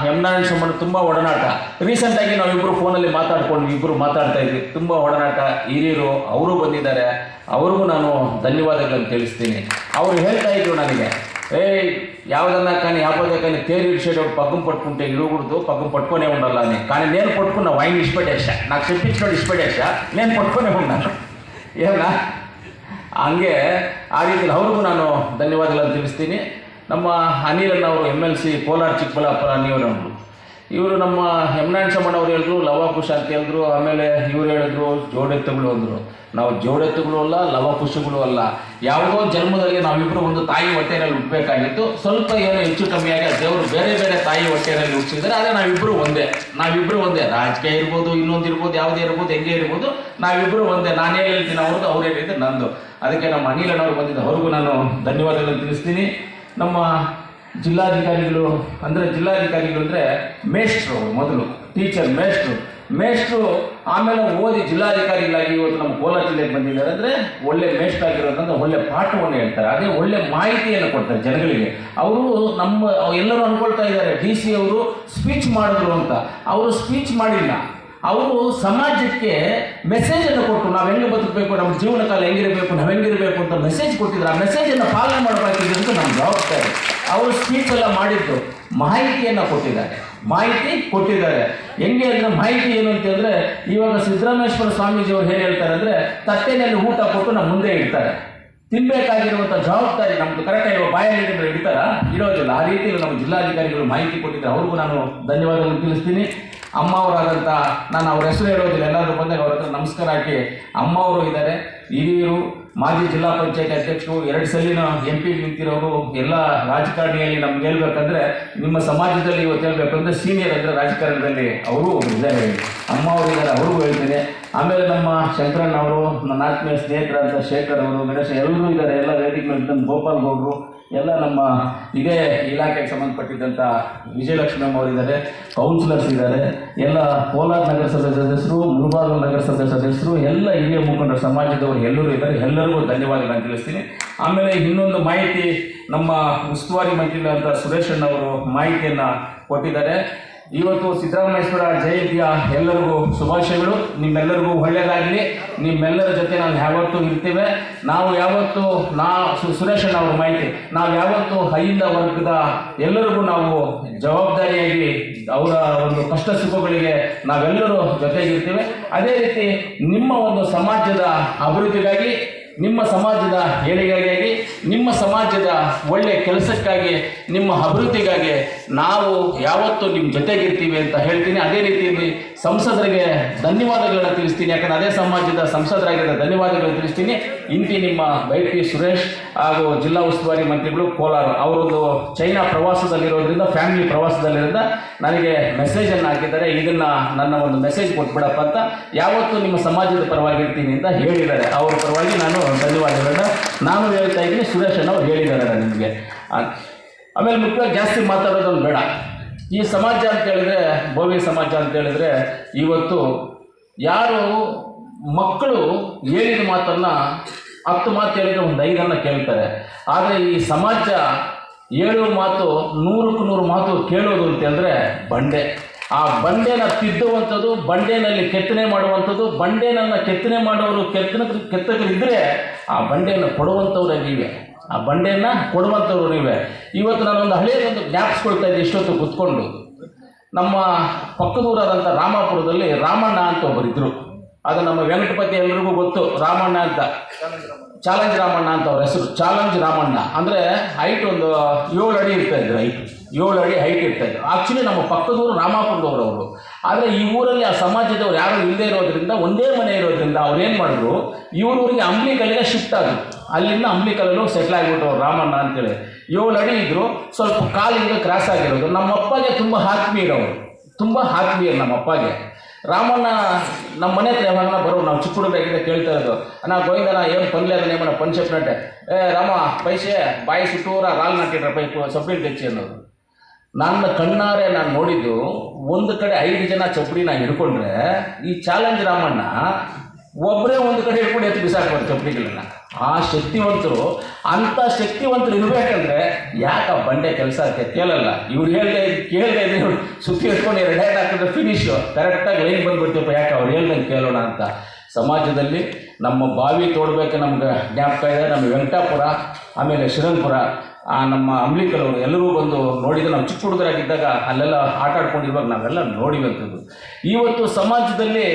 ಹೆಮ್ನಾರಾಯಣ ಸಂಬಂಧ ತುಂಬ ಒಡನಾಟ ರೀಸೆಂಟಾಗಿ ನಾವಿಬ್ಬರು ಫೋನಲ್ಲಿ ಮಾತಾಡ್ಕೊಂಡು ಇಬ್ಬರು ಮಾತಾಡ್ತಾ ಇದ್ವಿ ತುಂಬ ಒಡನಾಟ ಹಿರಿಯರು ಅವರು ಬಂದಿದ್ದಾರೆ ಅವ್ರಿಗೂ ನಾನು ಧನ್ಯವಾದಗಳನ್ನು ತಿಳಿಸ್ತೀನಿ ಅವರು ಹೇಳ್ತಾ ಇದ್ರು ನನಗೆ ಏಯ್ ಯಾವುದನ್ನ కానీ యాపదే కానీ తేరు ఇడిచేటప్పుడు పక్కం పట్టుకుంటే ఇరుగుడుతూ పక్కం పట్టుకొనే ఉండాలని కానీ నేను పట్టుకున్న వైన్ ఇష్టపడేసా నాకు చెప్పించినోడు ఇష్టపడేసా నేను పట్టుకొనే ఉన్నాను ఏమన్నా ಹಂಗೆ ಆ ರೀತಿಯಲ್ಲಿ ಅವ್ರಿಗೂ ನಾನು ಧನ್ಯವಾದಗಳನ್ನು ತಿಳಿಸ್ತೀನಿ ನಮ್ಮ ಅನಿಲ್ ಅವರು M L C Kolar, Chikkaballapur ನೀವರ ಇವರು ನಮ್ಮ ಸಮಣ್ಣ ಅವ್ರು ಹೇಳಿದ್ರು, ಲವಾಕುಶ ಅಂತ ಹೇಳಿದ್ರು, ಆಮೇಲೆ ಇವ್ರು ಹೇಳಿದ್ರು, ಜೋಡೆತ್ತುಗಳು ಅಂದರು. ನಾವು ಜೋಡೆತ್ತುಗಳು ಅಲ್ಲ, ಲವಕುಶಗಳು ಅಲ್ಲ. ಯಾವುದೋ ಜನ್ಮದಲ್ಲಿ ನಾವಿಬ್ಬರು ಒಂದು ತಾಯಿ ಹೊಟ್ಟೆಯಲ್ಲಿ ಹುಟ್ಟಬೇಕಾಗಿತ್ತು ಸ್ವಲ್ಪ ಏನೋ ಹೆಚ್ಚು ಕಮ್ಮಿಯಾಗಿ ದೇವರು ಬೇರೆ ಬೇರೆ ತಾಯಿ ಹೊಟ್ಟೆಯಲ್ಲಿ ಹುಟ್ಟಿಸಿದ್ದಾರೆ. ಆದರೆ ನಾವಿಬ್ಬರು ಒಂದೇ. ನಾವಿಬ್ಬರು ಒಂದೇ. ರಾಜಕೀಯ ಇರ್ಬೋದು, ಇನ್ನೊಂದು ಇರ್ಬೋದು, ಯಾವುದೇ ಇರ್ಬೋದು, ಹೆಂಗೆ ಇರ್ಬೋದು ನಾವಿಬ್ಬರು ಒಂದೇ. ನಾನೇ ಹೇಳ್ತೀನಿ ಅವ್ರದ್ದು ಅವ್ರು ಹೇಳಿದ್ರೆ ನಂದು. ಅದಕ್ಕೆ ನಮ್ಮ ಅನಿಲಣ್ಣವ್ರು ಬಂದಿದ್ದ ಅವ್ರಿಗೂ ನಾನು ಧನ್ಯವಾದಗಳನ್ನು ತಿಳಿಸ್ತೀನಿ. ನಮ್ಮ ಜಿಲ್ಲಾಧಿಕಾರಿಗಳು, ಅಂದರೆ ಜಿಲ್ಲಾಧಿಕಾರಿಗಳು ಅಂದರೆ ಮೇಷ್ಟ್ರು ಮೊದಲು ಟೀಚರ್ ಮೇಷ್ಟ್ರು. ಮೇಷ್ಟ್ರು ಆಮೇಲೆ ಓದಿ ಜಿಲ್ಲಾಧಿಕಾರಿಗಳಾಗಿ ಇವತ್ತು ನಮ್ಮ ಕೋಲಾರ ಜಿಲ್ಲೆಗೆ ಬಂದಿದ್ದಾರೆ. ಅಂದರೆ ಒಳ್ಳೆ ಮೇಷ್ಟ್ರು ಆಗಿರೋದ್ರಿಂದ ಒಳ್ಳೆ ಪಾಠವನ್ನು ಹೇಳ್ತಾರೆ. ಅದೇ ಒಳ್ಳೆ ಮಾಹಿತಿಯನ್ನು ಕೊಡ್ತಾರೆ ಜನಗಳಿಗೆ. ಅವರು ನಮ್ಮ, ಎಲ್ಲರೂ ಅನ್ಕೊಳ್ತಾ ಇದ್ದಾರೆ, ಡಿ ಸಿ ಅವರು ಸ್ಪೀಚ್ ಮಾಡಿದ್ರು ಅಂತ. ಅವರು ಸ್ಪೀಚ್ ಮಾಡಿಲ್ಲ. ಅವರು ಸಮಾಜಕ್ಕೆ ಮೆಸೇಜನ್ನು ಕೊಟ್ಟು, ನಾವು ಹೆಂಗೆ ಬದುಕಬೇಕು ನಮ್ಮ ಜೀವನ ಕಾಲ ಹೆಂಗಿರಬೇಕು, ನಾವು ಹೆಂಗಿರಬೇಕು ಅಂತ ಮೆಸೇಜ್ ಕೊಟ್ಟಿದ್ರು. ಆ ಮೆಸೇಜನ್ನು ಪಾಲನೆ ಅಂತ ನಮ್ಮ ಜವಾಬ್ದಾರಿ. ಅವರು ಸ್ಪೀಚ್ ಎಲ್ಲ ಮಾಡಿದ್ದು, ಮಾಹಿತಿಯನ್ನು ಕೊಟ್ಟಿದ್ದಾರೆ. ಮಾಹಿತಿ ಕೊಟ್ಟಿದ್ದಾರೆ. ಹೆಂಗೆ ಅಂದರೆ ಮಾಹಿತಿ ಏನು ಅಂತಂದರೆ ಇವಾಗ ಸಿದ್ದರಾಮೇಶ್ವರ ಸ್ವಾಮೀಜಿ ಅವರು ಏನು ಹೇಳ್ತಾರೆ ಅಂದರೆ, ತಟ್ಟೆನಲ್ಲಿ ಊಟ ಕೊಟ್ಟು ನಮ್ಮ ಮುಂದೆ ಇಡ್ತಾರೆ. ತಿನ್ಬೇಕಾಗಿರುವಂಥ ಜವಾಬ್ದಾರಿ ನಮ್ದು. ಕರೆಕ್ಟಾಗಿ ಇವಾಗ ಬಾಯಲ್ಲಿ ಇಡ್ತಾರ ಇಡೋದಿಲ್ಲ ಆ ರೀತಿಯಲ್ಲಿ ನಮ್ಮ ಜಿಲ್ಲಾಧಿಕಾರಿಗಳು ಮಾಹಿತಿ ಕೊಟ್ಟಿದ್ದಾರೆ ಅವ್ರಿಗೂ ನಾನು ಧನ್ಯವಾದಗಳನ್ನು ತಿಳಿಸ್ತೀನಿ. ಅಮ್ಮ ಅವರಾದಂಥ ನಾನು ಅವ್ರ ಹೆಸರು ಹೇಳೋದಿಲ್ಲ. ಎಲ್ಲರೂ ಬಂದಾಗ ಅವ್ರ ಹತ್ರ ನಮಸ್ಕಾರ ಹಾಕಿ ಅಮ್ಮ ಅವರು ಇದ್ದಾರೆ. ಹಿರಿಯರು ಮಾಜಿ ಜಿಲ್ಲಾ ಪಂಚಾಯತ್ ಅಧ್ಯಕ್ಷರು ಎರಡು ಸಲಿನ ಎಂ ಪಿ ನಿಂತಿರೋರು, ಎಲ್ಲ ರಾಜಕಾರಣಿಯಲ್ಲಿ ನಮ್ಗೆ ಹೇಳ್ಬೇಕಂದ್ರೆ, ನಿಮ್ಮ ಸಮಾಜದಲ್ಲಿ ಇವತ್ತು ಹೇಳ್ಬೇಕಂದ್ರೆ ಸೀನಿಯರ್ ಅಂದರೆ ರಾಜಕಾರಣದಲ್ಲಿ ಅವರು ಇದ್ದಾರೆ ಅಮ್ಮ ಅವರು ಇದ್ದಾರೆ, ಅವ್ರಿಗೂ ಹೇಳ್ತೀನಿ. ಆಮೇಲೆ ನಮ್ಮ ಶಂಕರಣ್ಣ ಅವರು ನನ್ನ ಆತ್ಮೀಯ ಸ್ನೇಹಿತರಾದ ಶೇಖರ್ ಅವರು, ಗಣೇಶ, ಎಲ್ಲರೂ ಇದ್ದಾರೆ. ಎಲ್ಲ ವೇದಿಕೆ ಮೇಲೆ ಗೋಪಾಲ್ ಗೌಡರು, ಎಲ್ಲ ನಮ್ಮ ಇದೇ ಇಲಾಖೆಗೆ ಸಂಬಂಧಪಟ್ಟಿದ್ದಂಥ ವಿಜಯಲಕ್ಷ್ಮಿ ಅವರು ಅವರಿದ್ದಾರೆ ಕೌನ್ಸಿಲರ್ಸ್ ಇದ್ದಾರೆ. ಎಲ್ಲ ಕೋಲಾರ ನಗರಸಭೆ ಸದಸ್ಯರು, ಮುಳಬಾಗಿಲು ನಗರಸಭೆ ಸದಸ್ಯರು, ಎಲ್ಲ ಹಿರಿಯ ಮುಖಂಡರು, ಸಮಾಜದವರು ಎಲ್ಲರೂ ಇದ್ದಾರೆ. ಎಲ್ಲರಿಗೂ ಧನ್ಯವಾದಗಳನ್ನು ತಿಳಿಸ್ತೀನಿ. ಆಮೇಲೆ ಇನ್ನೊಂದು ಮಾಹಿತಿ, ನಮ್ಮ ಉಸ್ತುವಾರಿ ಮಂತ್ರಿಗಳಾದ ಸುರೇಶ್ ಅಣ್ಣವರು ಮಾಹಿತಿಯನ್ನು ಕೊಟ್ಟಿದ್ದಾರೆ. ಇವತ್ತು ಸಿದ್ದರಾಮೇಶ್ವರ ಜಯಂತಿಯ ಎಲ್ಲರಿಗೂ ಶುಭಾಶಯಗಳು. ನಿಮ್ಮೆಲ್ಲರಿಗೂ ಒಳ್ಳೆಯದಾಗಲಿ. ನಿಮ್ಮೆಲ್ಲರ ಜೊತೆ ನಾವು ಯಾವತ್ತೂ ಇರ್ತೇವೆ. ನಾವು ಯಾವತ್ತು ನಾ, ಸು- ಸುರೇಶ್ ಅಣ್ಣ ಅವ್ರ ಮಾಹಿತಿ, ನಾವು ಯಾವತ್ತು ಹೈಯಿಂದ ವರ್ಗದ ಎಲ್ಲರಿಗೂ ನಾವು ಜವಾಬ್ದಾರಿಯಾಗಿ ಅವರ ಒಂದು ಕಷ್ಟ ಸುಖಗಳಿಗೆ ನಾವೆಲ್ಲರೂ ಜೊತೆಗಿರ್ತೇವೆ. ಅದೇ ರೀತಿ ನಿಮ್ಮ ಒಂದು ಸಮಾಜದ ಅಭಿವೃದ್ಧಿಗಾಗಿ ನಿಮ್ಮ ಸಮಾಜದ ಏಳಿಗೆಗಾಗಿ, ನಿಮ್ಮ ಸಮಾಜದ ಒಳ್ಳೆಯ ಕೆಲಸಕ್ಕಾಗಿ, ನಿಮ್ಮ ಅಭಿವೃದ್ಧಿಗಾಗಿ ನಾವು ಯಾವತ್ತೂ ನಿಮ್ಮ ಜೊತೆಗಿರ್ತೀವಿ ಅಂತ ಹೇಳ್ತೀನಿ. ಅದೇ ರೀತಿಯಲ್ಲಿ ಸಂಸದರಿಗೆ ಧನ್ಯವಾದಗಳನ್ನ ತಿಳಿಸ್ತೀನಿ. ಯಾಕಂದ್ರೆ ಅದೇ ಸಮಾಜದ ಸಂಸದರಾಗಿರೋ ಧನ್ಯವಾದಗಳನ್ನು ತಿಳಿಸ್ತೀನಿ. ಇಂತಿ ನಿಮ್ಮ ಬೈಟಿ ಸುರೇಶ್ ಹಾಗೂ ಜಿಲ್ಲಾ ಉಸ್ತುವಾರಿ ಮಂತ್ರಿಗಳು ಕೋಲಾರ. ಅವರೊಂದು ಚೈನಾ ಪ್ರವಾಸದಲ್ಲಿರೋದ್ರಿಂದ, ಫ್ಯಾಮಿಲಿ ಪ್ರವಾಸದಲ್ಲಿರೋದ್ರಿಂದ ನನಗೆ ಮೆಸೇಜನ್ನು ಹಾಕಿದ್ದಾರೆ. ಇದನ್ನು ನನ್ನ ಒಂದು ಮೆಸೇಜ್ ಕೊಟ್ಬಿಡಪ್ಪ ಅಂತ ಯಾವತ್ತೂ ನಿಮ್ಮ ಸಮಾಜದ ಪರವಾಗಿರ್ತೀನಿ ಅಂತ ಹೇಳಿದ್ದಾರೆ. ಅವ್ರ ಪರವಾಗಿ ನಾನು ಧನ್ಯವಾದಗಳನ್ನ ನಾನು ಹೇಳ್ತಾ ಇದ್ದೀನಿ. ಸುರೇಶ್ ಅಣ್ಣವ್ರು ಹೇಳಿದ್ದಾರೆ ನಿಮಗೆ. ಆಮೇಲೆ ಮುಖ್ಯವಾಗಿ ಜಾಸ್ತಿ ಮಾತಾಡೋದೊಂದು ಬೇಡ. ಈ ಸಮಾಜ ಅಂತ ಹೇಳಿದ್ರೆ, ಭವ್ಯ ಸಮಾಜ ಅಂತ ಹೇಳಿದ್ರೆ, ಇವತ್ತು ಯಾರು ಮಕ್ಕಳು ಹೇಳಿದ ಮಾತನ್ನು ಹತ್ತು ಮಾತು ಹೇಳಿದ್ರೆ ಒಂದು ಐದನ್ನು ಕೇಳ್ತಾರೆ. ಆದರೆ ಈ ಸಮಾಜ ಹೇಳುವ ಮಾತು ನೂರಕ್ಕೂ ನೂರು ಮಾತು ಕೇಳೋದು ಅಂತಂದರೆ ಬಂಡೆ. ಆ ಬಂಡೆನ ತಿದ್ದುವಂಥದ್ದು, ಬಂಡೆನಲ್ಲಿ ಕೆತ್ತನೆ ಮಾಡುವಂಥದ್ದು, ಬಂಡೆನನ್ನು ಕೆತ್ತನೆ ಮಾಡೋರು ಕೆತ್ತನ ಕೆತ್ತಕರಿದ್ದರೆ ಆ ಬಂಡೆಯನ್ನು ಕೊಡುವಂಥವ್ರಾಗಿವೆ. ಆ ಬಂಡೆಯನ್ನು ಕೊಡುವಂಥವ್ರು ನೀವೇ. ಇವತ್ತು ನಾನೊಂದು ಹಳೆಯದೊಂದು ಜ್ಞಾಪಿಸ್ಕೊಳ್ತಾ ಇದ್ದೆ ಇಷ್ಟೊತ್ತು ಕೂತ್ಕೊಂಡು. ನಮ್ಮ ಪಕ್ಕದೂರಾದಂಥ ರಾಮಾಪುರದಲ್ಲಿ ರಾಮಣ್ಣ ಅಂತ ಒಬ್ಬರಿದ್ದರು ಅದು ನಮ್ಮ ವೆಂಕಟಪತಿ ಎಲ್ರಿಗೂ ಗೊತ್ತು, ರಾಮಣ್ಣ ಅಂತ. ಚಾಲೆಂಜ್ ರಾಮಣ್ಣ ಅಂತ ಅವ್ರ ಹೆಸರು. ಚಾಲೆಂಜ್ ರಾಮಣ್ಣ. ಅಂದರೆ ಹೈಟ್ ಒಂದು ಏಳು ಅಡಿ ಇರ್ತಾ ಇದ್ರು ಹೈಟ್ ಏಳು ಅಡಿ ಹೈಟ್ ಇರ್ತಾ ಇದ್ರು. ಆ್ಯಕ್ಚುಲಿ ನಮ್ಮ ಪಕ್ಕದೂರು ರಾಮಾಪುರದವರು ಅವರು ಆದರೆ ಈ ಊರಲ್ಲಿ ಆ ಸಮಾಜದವ್ರು ಯಾರು ಇಲ್ಲದೆ ಇರೋದ್ರಿಂದ, ಒಂದೇ ಮನೆ ಇರೋದ್ರಿಂದ ಅವ್ರು ಏನು ಮಾಡಿದ್ರು ಇವ್ರೂರಿಗೆ ಅಂಬ್ಲಿಕಲ್ಲಿಗೆ ಶಿಫ್ಟ್ ಆದರು ಅಲ್ಲಿಂದ ಅಂಬ್ಲಿಕಲ್ಲೂ ಸೆಟ್ಲ್ ಆಗಿಬಿಟ್ರು ಅವ್ರು ರಾಮಣ್ಣ ಅಂತೇಳಿ. ಏಳು ಅಡಿ ಇದ್ದರು ಸ್ವಲ್ಪ ಕಾಲಿಂದ ಕ್ರಾಸ್ ಆಗಿರೋದು. ನಮ್ಮ ಅಪ್ಪಗೆ ತುಂಬ ಆತ್ಮೀಯರವರು ತುಂಬ ಆತ್ಮೀಯರು ನಮ್ಮ ಅಪ್ಪಗೆ ರಾಮಣ್ಣ ನಮ್ಮ ಮನೆ ಹತ್ರ ಯಾವಾಗ ಬರೋ, ನಾವು ಚಿಕ್ಕ ಹುಡುಗರಾಗಿದ್ದ ಕೇಳ್ತಾ ಇರೋದು. ಅಣ್ಣ ಗೋವಿಂದನ ಏನು ಪನ್ಲೆ ಅದನ್ನ ಏಮಣ್ಣ ಪಂಚಪ್ ನಟೆ ಏ, ರಾಮ, ಪೈಸೆ, ಬಾಯಿ ಸುಟ್ಟೂರ ರಾಲ್ ನಾಟಿಟ್ರ ಪೈಪು ಸಪ್ರೀಲ್ ತೆಚ್ಚಿ ಅನ್ನೋದು. ನನ್ನ ಕಣ್ಣಾರೆ ನಾನು ನೋಡಿದ್ದು, ಒಂದು ಕಡೆ ಐದು ಜನ ಚಪ್ಪಡಿನ ಹಿಡ್ಕೊಂಡ್ರೆ, ಈ ಚಾಲೆಂಜ್ ರಾಮಣ್ಣ ಒಬ್ಬರೇ ಒಂದು ಕಡೆ ಹಿಡ್ಕೊಂಡು ಎತ್ತು ಬಿಸಾಕ್ಬಾರ್ದು ಚಪ್ಪಲಿಗಳನ್ನ ಆ ಶಕ್ತಿವಂತರು, ಅಂಥ ಶಕ್ತಿವಂತರು ಇರಬೇಕಂದ್ರೆ ಯಾಕೆ ಆ ಬಂಡೆ ಕೆಲಸ ಕೇಳಲ್ಲ. ಇವ್ರು ಹೇಳ್ದೆ ಕೇಳದೆ ಇವ್ರು ಸುತ್ತಿ ಎತ್ಕೊಂಡು ಎರಡು ಹಾಕಿದ್ರೆ ಫಿನಿಶು ಕರೆಕ್ಟಾಗಿ ಲೈನ್ ಬಂದ್ಬಿಡ್ತೀವಪ್ಪ, ಯಾಕೆ ಅವ್ರು ಹೇಳ್ದಂಗೆ ಕೇಳೋಣ ಅಂತ. ಸಮಾಜದಲ್ಲಿ ನಮ್ಮ ಬಾವಿ ತೋಡ್ಬೇಕು ನಮ್ಗೆ ಜ್ಞಾಪಕ ಇದೆ. ನಮ್ಮ ವೆಂಕಟಾಪುರ, ಆಮೇಲೆ ಶ್ರೀರಂಗಪುರ ನಮ್ಮ ಅಂಬ್ಲಿಕರವರು ಎಲ್ಲರೂ ಬಂದು ನೋಡಿದ್ರೆ ನಾವು ಚಿಕ್ಕ ಹುಡುಗರಾಗಿದ್ದಾಗ ಅಲ್ಲೆಲ್ಲ ಆಟ ಆಡ್ಕೊಂಡಿರುವಾಗ ನಾವೆಲ್ಲ ನೋಡಿವಂಥದ್ದು. ಇವತ್ತು ಸಮಾಜದಲ್ಲಿ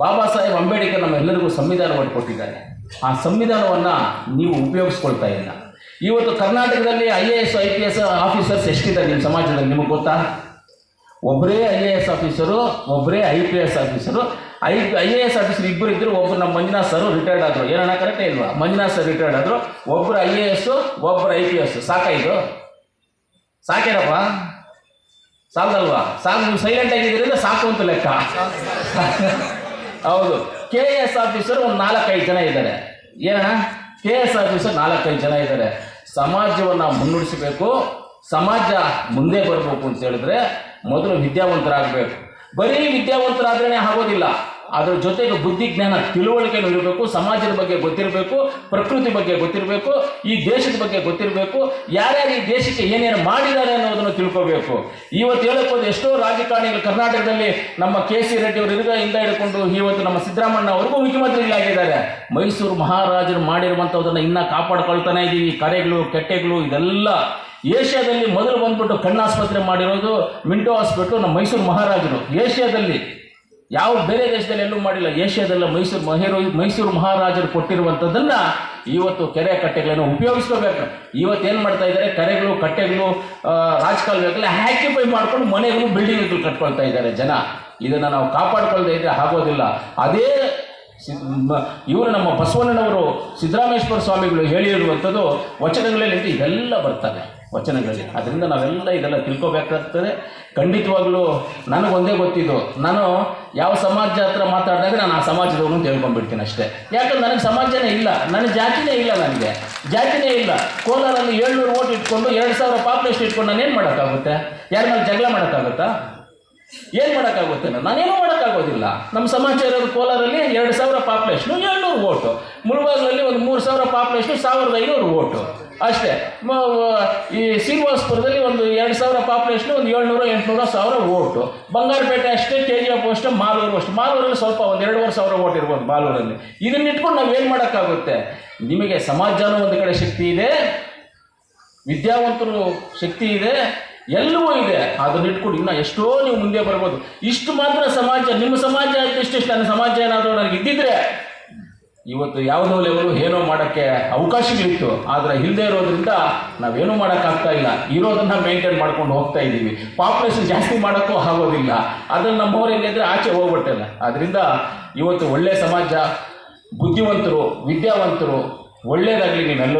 ಬಾಬಾ ಸಾಹೇಬ್ ಅಂಬೇಡ್ಕರ್ ನಮ್ಮೆಲ್ಲರಿಗೂ ಸಂವಿಧಾನ ಕೊಟ್ಟಿದ್ದಾರೆ ಆ ಸಂವಿಧಾನವನ್ನು ನೀವು ಉಪಯೋಗಿಸ್ಕೊಳ್ತಾ ಇಲ್ಲ. ಇವತ್ತು ಕರ್ನಾಟಕದಲ್ಲಿ I A S I P S officers ಎಷ್ಟಿದ್ದಾರೆ ನಿಮ್ಮ ಸಮಾಜದಲ್ಲಿ ನಿಮಗೆ ಗೊತ್ತಾ? ಒಬ್ಬರೇ ಐ ಎ ಎಸ್ ಆಫೀಸರು ಒಬ್ಬರೇ I P S officer I I A S officer ಇಬ್ಬರು ಇದ್ದರು ಒಬ್ಬರು ನಮ್ಮ ಮಂಜುನಾಥ್ ಸರ್ ರಿಟೈರ್ಡ್ ಆದರು. ಏನಣ್ಣ ಕರೆಕ್ಟೇ ಇಲ್ವಾ? ಮಂಜುನಾಥ್ ಸರ್ ರಿಟೈರ್ಡ್ ಆದರು. ಒಬ್ಬರು ಐ ಎ ಎಸ್ಸು ಒಬ್ಬರು ಐ ಪಿ ಎಸ್ ಸಾಕಾಯಿತು ಸಾಕೇನಪ್ಪ? ಸಾಲದಲ್ವಾ? ಸಾಕು, ನೀವು ಸೈಲೆಂಟ್ ಆಗಿದ್ದೀರಿಂದ ಸಾಕು ಅಂತ ಲೆಕ್ಕ. ಹೌದು. ಕೆ ಎಸ್ ಆಫೀಸರ್ ಒಂದು ನಾಲ್ಕೈದು ಜನ ಇದ್ದಾರೆ. ಏನಣ್ಣ? ಕೆ ಎಸ್ ಆಫೀಸರ್ ನಾಲ್ಕೈದು ಜನ ಇದ್ದಾರೆ. ಸಮಾಜವನ್ನು ಮುನ್ನಡೆಸಬೇಕು, ಸಮಾಜ ಮುಂದೆ ಬರಬೇಕು ಅಂತ ಹೇಳಿದ್ರೆ ಮೊದಲು ವಿದ್ಯಾವಂತರಾಗಬೇಕು. ಬರೀ ವಿದ್ಯಾವಂತರಾದ್ರೇ ಆಗೋದಿಲ್ಲ. ಅದ್ರ ಜೊತೆಗೆ ಬುದ್ಧಿ ಜ್ಞಾನ ತಿಳುವಳಿಕೆ ಇರಬೇಕು, ಸಮಾಜದ ಬಗ್ಗೆ ಗೊತ್ತಿರಬೇಕು, ಪ್ರಕೃತಿ ಬಗ್ಗೆ ಗೊತ್ತಿರಬೇಕು, ಈ ದೇಶದ ಬಗ್ಗೆ ಗೊತ್ತಿರಬೇಕು, ಯಾರ್ಯಾರು ಈ ದೇಶಕ್ಕೆ ಏನೇನು ಮಾಡಿದ್ದಾರೆ ಅನ್ನೋದನ್ನು ತಿಳ್ಕೋಬೇಕು. ಇವತ್ತು ಹೇಳಕ್ಕೆ ಹೋದ್ರೆ ಎಷ್ಟೋ ರಾಜಕಾರಣಿಗಳು ಕರ್ನಾಟಕದಲ್ಲಿ ನಮ್ಮ ಕೆ ಸಿ ರೆಡ್ಡಿ ಅವರು ಹಿಂದ ಇಂದ ಹಿಡ್ಕೊಂಡು ಇವತ್ತು ನಮ್ಮ ಸಿದ್ದರಾಮಣ್ಣ ಅವ್ರಿಗೂ ಮುಖ್ಯಮಂತ್ರಿಗಳಾಗಿದ್ದಾರೆ ಮೈಸೂರು ಮಹಾರಾಜರು ಮಾಡಿರುವಂಥದ್ದನ್ನು ಇನ್ನೂ ಕಾಪಾಡ್ಕೊಳ್ತಾನೆ ಇದ್ದೀವಿ ಕರೆಗಳು, ಕೆಟ್ಟೆಗಳು, ಇದೆಲ್ಲ ಏಷ್ಯಾದಲ್ಲಿ ಮೊದಲು ಬಂದ್ಬಿಟ್ಟು ಕಣ್ಣಾಸ್ಪತ್ರೆ ಮಾಡಿರೋದು ಮಿಂಟೋ ಹಾಸ್ಪಿಟ್ಲು ನಮ್ಮ ಮೈಸೂರು ಮಹಾರಾಜರು. ಏಷ್ಯಾದಲ್ಲಿ ಯಾವ ಬೇರೆ ದೇಶದಲ್ಲಿ ಎಲ್ಲೂ ಮಾಡಿಲ್ಲ. ಏಷ್ಯಾದಲ್ಲ ಮೈಸೂರು ಮಹೇರು ಮೈಸೂರು ಮಹಾರಾಜರು ಕೊಟ್ಟಿರುವಂಥದ್ದನ್ನು ಇವತ್ತು ಕೆರೆ ಕಟ್ಟೆಗಳನ್ನು ಉಪಯೋಗಿಸ್ಕೋಬೇಕು. ಇವತ್ತು ಏನು ಮಾಡ್ತಾ ಇದ್ದಾರೆ? ಕೆರೆಗಳು ಕಟ್ಟೆಗಳು ಆ, ರಾಜಕಾಲುವೆಗಳು ಹ್ಯಾಕಿಫೈ ಮಾಡ್ಕೊಂಡು ಮನೆಗಳು ಬಿಲ್ಡಿಂಗ್ಗಳು ಕಟ್ಕೊಳ್ತಾ ಇದ್ದಾರೆ ಜನ. ಇದನ್ನು ನಾವು ಕಾಪಾಡ್ಕೊಳ್ತಾ ಇದ್ರೆ ಆಗೋದಿಲ್ಲ. ಅದೇ ಇವರು ನಮ್ಮ ಬಸವಣ್ಣನವರು ಸಿದ್ದರಾಮೇಶ್ವರ ಸ್ವಾಮಿಗಳು ಹೇಳಿರುವಂಥದ್ದು ವಚನಗಳಲ್ಲಿ ಇದೆಲ್ಲ ಬರ್ತವೆ ವಚನಗಳಲ್ಲಿ. ಅದರಿಂದ ನಾವೆಲ್ಲ ಇದೆಲ್ಲ ತಿಳ್ಕೊಬೇಕಾಗ್ತದೆ. ಖಂಡಿತವಾಗ್ಲೂ ನನಗೊಂದೇ ಗೊತ್ತಿದ್ದು, ನಾನು ಯಾವ ಸಮಾಜ ಹತ್ರ ಮಾತಾಡಿದಾಗ ನಾನು ಆ ಸಮಾಜದವನು ಅಂತ ಅಷ್ಟೇ. ಯಾಕಂದ್ರೆ ನನಗೆ ಸಮಾಜನೇ ಇಲ್ಲ ನನಗೆ ಜಾತಿನೇ ಇಲ್ಲ ನನಗೆ. ಜಾತಿನೇ ಇಲ್ಲ. ಕೋಲಾರಲ್ಲಿ ಏಳ್ನೂರು ಓಟ್ ಇಟ್ಕೊಂಡು ಎರಡು ಸಾವಿರ ಪಾಪ್ಯುಲೇಷನ್ ಇಟ್ಕೊಂಡು ನಾನು ಏನು ಮಾಡೋಕ್ಕಾಗುತ್ತೆ? ಯಾರ ಮೇಲೆ ಜಗಳ ಮಾಡೋಕ್ಕಾಗುತ್ತಾ? ಏನು ಮಾಡೋಕ್ಕಾಗುತ್ತೆ ನಾನು ನಾನೇನು ಮಾಡೋಕ್ಕಾಗೋದಿಲ್ಲ. ನಮ್ಮ ಸಮಾಜ ಇರೋದು ಕೋಲಾರಲ್ಲಿ ಎರಡು ಸಾವಿರ ಪಾಪ್ಯುಲೇಷನು ಏಳ್ನೂರು ಓಟು ಮುಳುಬಾಗ್ಲಲ್ಲಿ ಒಂದು ಮೂರು ಸಾವಿರ ಪಾಪ್ಯುಲೇಷನು ಸಾವಿರದ ಐನೂರು ಓಟು ಅಷ್ಟೇ. ಈ ಶ್ರೀನಿವಾಸಪುರದಲ್ಲಿ ಒಂದು ಎರಡು ಸಾವಿರ ಪಾಪ್ಯುಲೇಷನ್ ಒಂದು ಏಳ್ನೂರು, ಎಂಟುನೂರು ಸಾವಿರ ಓಟು ಬಂಗಾರಪೇಟೆ ಅಷ್ಟೇ, ಕೆ ಜಿ ಎಫ್ ಅಷ್ಟೇ, ಮಾಲೂರು ಅಷ್ಟು. ಮಾಲೂರಲ್ಲಿ ಸ್ವಲ್ಪ ಒಂದು ಎರಡೂವರೆ ಸಾವಿರ ಓಟ್ ಇರ್ಬೋದು ಮಾಲೂರಲ್ಲಿ. ಇದನ್ನ ಇಟ್ಕೊಂಡು ನಾವು ಏನು ಮಾಡೋಕ್ಕಾಗುತ್ತೆ? ನಿಮಗೆ ಸಮಾಜನೂ ಒಂದು ಕಡೆ ಶಕ್ತಿ ಇದೆ. ವಿದ್ಯಾವಂತರು ಶಕ್ತಿ ಇದೆ. ಎಲ್ಲವೂ ಇದೆ. ಅದನ್ನ ಇಟ್ಕೊಂಡು ಇನ್ನೂ ಎಷ್ಟೋ ನೀವು ಮುಂದೆ ಬರ್ಬೋದು. ಇಷ್ಟು ಮಾತ್ರ ಸಮಾಜ, ನಿಮ್ಮ ಸಮಾಜ ಆಯ್ತು ಇಷ್ಟಿಷ್ಟು ನನ್ನ ಸಮಾಜ ಏನಾದರೂ ನನಗೆ ಇದ್ದಿದ್ರೆ ಇವತ್ತು ಯಾವುದೋ ಲೆವೆಲು ಏನೋ ಮಾಡೋಕ್ಕೆ ಅವಕಾಶಗಳಿತ್ತು. ಆದರೆ ಇಲ್ಲದೆ ಇರೋದ್ರಿಂದ ನಾವೇನು ಮಾಡೋಕ್ಕಾಗ್ತಾ ಇಲ್ಲ. ಇರೋದನ್ನು ಮೇಂಟೈನ್ ಮಾಡ್ಕೊಂಡು ಹೋಗ್ತಾ ಇದ್ದೀವಿ. ಪಾಪ್ಯುಲೇಷನ್ ಜಾಸ್ತಿ ಮಾಡೋಕ್ಕೂ ಆಗೋದಿಲ್ಲ. ಅದನ್ನು ನಮ್ಮವ್ರು ಎಲ್ಲಿದ್ರೆ ಆಚೆ ಹೋಗ್ಬಿಟ್ಟಿಲ್ಲ ಅದರಿಂದ ಇವತ್ತು ಒಳ್ಳೆ ಸಮಾಜ, ಬುದ್ಧಿವಂತರು, ವಿದ್ಯಾವಂತರು ಒಳ್ಳೆಯದಾಗಲಿ ನೀವೆಲ್ಲರೂ.